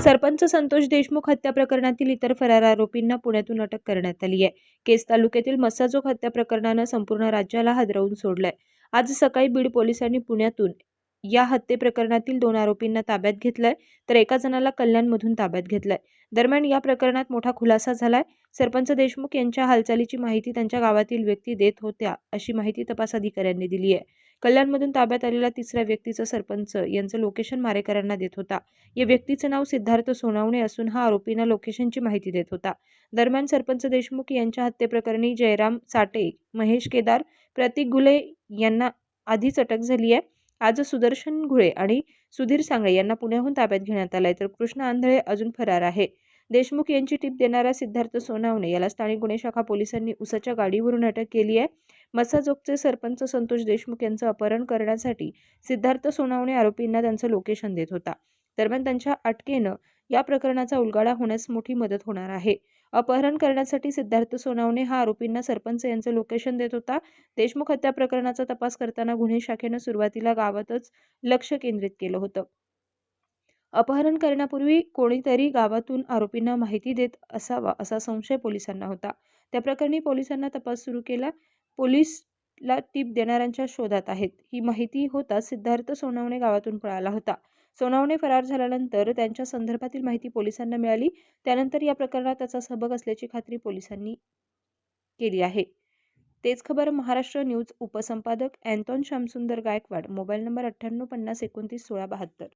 सरपंच संतोष देशमुख हत्या प्रकरणातील इतर फरार आरोपींना पुण्यातून अटक करण्यात आली आहे. केस तालुक्यातील मस्साजोग हत्या प्रकरणानं संपूर्ण राज्याला हादरवून सोडलंय. आज सकाळी बीड पोलिसांनी पुण्यातून या हत्ये प्रकरणातील दोन आरोपींना ताब्यात घेतलंय तर एका जणाला कल्याणमधून ताब्यात घेतलंय. दरम्यान या प्रकरणात मोठा खुलासा झालाय. सरपंच देशमुख यांच्या हालचालीची माहिती त्यांच्या गावातील व्यक्ती देत होत्या अशी माहिती तपास अधिकाऱ्यांनी दिली आहे. कल्याणमधून ताब्यात आलेला तिसऱ्या व्यक्तीचं सरपंच यांचं लोकेशन मारेकरांना देत होता. या व्यक्तीचं नाव सिद्धार्थ सोनावणे असून हा आरोपींना लोकेशनची माहिती देत होता. दरम्यान सरपंच देशमुख यांच्या हत्येप्रकरणी जयराम साटे महेश केदार प्रतीक गुले यांना आधीच अटक झाली आहे. आज सुदर्शन घुळे आणि सुधीर सांगळे यांना पुण्याहून ताब्यात घेण्यात आलंय. तर कृष्ण आंधळे अजून फरार आहे. देशमुख यांची टीप देणारा सिद्धार्थ सोनावणे याला स्थानिक गुन्हे शाखा पोलिसांनी उसाच्या गाडीवरून अटक केली आहे. मसाजोगचे सरपंच संतोष देशमुख यांचं अपहरण करण्यासाठी सिद्धार्थ सोनावणे आरोपींना त्यांचं लोकेशन देत होता. दरम्यान त्यांच्या अटकेनं या प्रकरणाचा उलगाडा होण्यास मोठी मदत होणार आहे. अपहरण करण्यासाठी सिद्धार्थ सोनावणे हा आरोपींना सरपंच यांचं लोकेशन देत होता. देशमुख हत्या प्रकरणाचा तपास करताना गुन्हे शाखेनं सुरुवातीला गावातच लक्ष केंद्रित केलं होतं. अपहरण करण्यापूर्वी कोणीतरी गावातून आरोपींना माहिती देत असावा असा संशय पोलिसांना होता. त्या प्रकरणी पोलिसांना तपास सुरू केला. पोलीसला टीप देणाऱ्यांच्या शोधात आहेत. ही माहिती होताच सिद्धार्थ सोनावणे गावातून पळाला होता. सोनावणे फरार झाल्यानंतर त्यांच्या संदर्भातील माहिती पोलिसांना मिळाली. त्यानंतर या प्रकरणात त्याचा सहभाग असल्याची खात्री पोलिसांनी केली आहे. तेच खबर Maharashtra news उपसंपादक Anton Shyamsundar Gaikwad mobile number अठ्ठ्याण्णव पन्नास एकोणतीस सोळा बहात्तर.